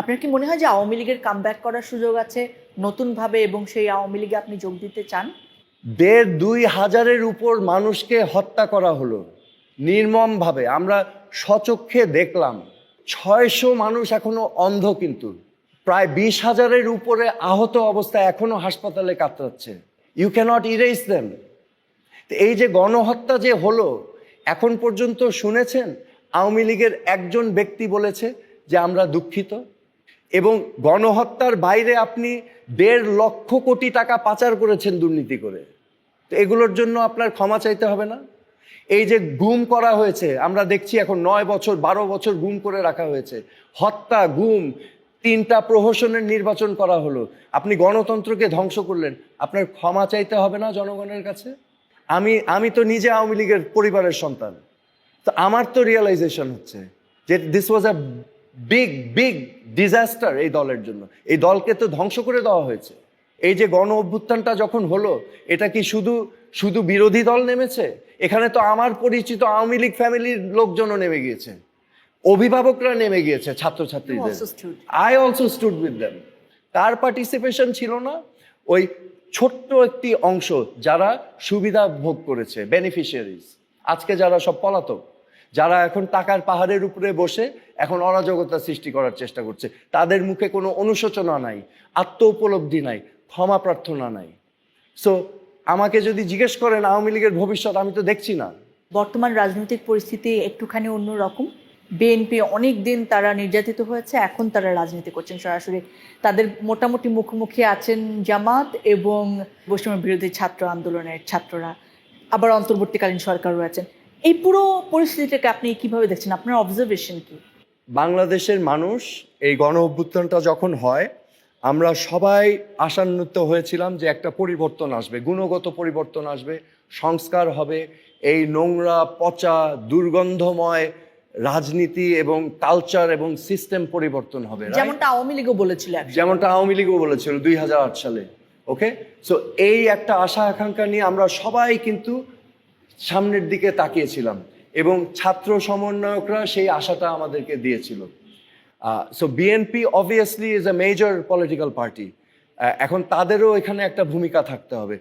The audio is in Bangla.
আপনার কি মনে হয় যে আওয়ামী লীগের কামব্যাক করার সুযোগ আছে নতুনভাবে এবং সেই আওয়ামী লীগে আপনি যোগ দিতে চান? দেড় দুই হাজারের উপর মানুষকে হত্যা করা হলো, নির্মমভাবে। আমরা সচক্ষে দেখলাম, ছয়শো মানুষ এখনও অন্ধ কিন্তু। প্রায় বিশ হাজারের উপরে আহত অবস্থায় এখনও হাসপাতালে কাতরাচ্ছে। ইউ ক্যানট ইরেজ দেম এই যে গণহত্যা যে হলো, এখন পর্যন্ত শুনেছেন? আওয়ামী লীগের একজন ব্যক্তি বলেছে যে আমরা দুঃখিত। এবং গণহত্যার বাইরে আপনি দেড় লক্ষ কোটি টাকা পাচার করেছেন দুর্নীতি করে। তো এগুলোর জন্য আপনার ক্ষমা চাইতে হবে না? এই যে গুম করা হয়েছে, আমরা দেখছি এখন নয় বছর, বারো বছর গুম করে রাখা হয়েছে। হত্যা, গুম, তিনটা প্রহসনের নির্বাচন করা হলো। আপনি গণতন্ত্রকে ধ্বংস করলেন। আপনার ক্ষমা চাইতে হবে না জনগণের কাছে? আমি আমি তো নিজে আওয়ামী লীগের পরিবারের সন্তান। তো আমার তো রিয়েলাইজেশন হচ্ছে যে this was a big big disaster এই দলের জন্য। এই দলকে তো ধ্বংস করে দেওয়া হয়েছে। এই যে গণ অভ্যুত্থানটা যখন হলো এটা কি শুধু শুধু বিরোধী দল নেমেছে? এখানে তো আমার পরিচিত আওয়ামী লীগ ফ্যামিলির লোকজনও নেমে গিয়েছে। অভিভাবকরা নেমে গিয়েছে ছাত্রছাত্রীদের। আই অলসো স্টুড উইথ তার পার্টিসিপেশন ছিল না। ওই ছোট্ট একটি অংশ যারা সুবিধা ভোগ করেছে বেনিফিশিয়ারিজ আজকে যারা সব পলাতক যারা এখন টাকার পাহাড়ের উপরে বসে এখন অরাজকতা সৃষ্টি করার চেষ্টা করছে। তাদের মুখে কোনো অনুশোচনা নাই আত্ম উপলব্ধি নাই, ক্ষমা প্রার্থনা নাই। সো আমাকে যদি জিজ্ঞেস করেন আওয়ামী লীগের ভবিষ্যৎ, আমি তো দেখছি না। বর্তমান রাজনৈতিক পরিস্থিতি একটুখানি অন্যরকম। বিএনপি অনেক দিন তারা নির্যাতিত হয়েছে, এখন তারা রাজনীতি করছেন সরাসরি। তাদের মোটামুটি মুখোমুখি আছেন জামাত এবং বৈষম্য বিরোধী ছাত্র আন্দোলনের ছাত্ররা। আবার অন্তর্বর্তীকালীন সরকার রয়েছেন এই পুরো পরিস্থিতিটাকে আপনি কীভাবে দেখছেন? আপনার অবজারভেশন কি? বাংলাদেশের মানুষ এই গণ অভ্যুত্থানটা যখন হয় আমরা সবাই আশান্বিত হয়েছিলাম যে একটা পরিবর্তন আসবে গুণগত পরিবর্তন আসবে সংস্কার হবে। এই নোংরা পচা দুর্গন্ধময় রাজনীতি এবং কালচার এবং সিস্টেম পরিবর্তন হবে যেমনটা আওয়ামী লীগও বলেছিল যেমনটা আওয়ামী লীগও বলেছিল দুই হাজার আট সালে ওকে সো এই একটা আশা আকাঙ্ক্ষা নিয়ে আমরা সবাই কিন্তু সামনের দিকে তাকিয়েছিলাম। এবং ছাত্র সমন্বয়করা সেই আশাটা আমাদেরকে দিয়েছিল। So BNP obviously is a major political party এখন তাদেরও এখানে একটা ভূমিকা থাকতে হবে।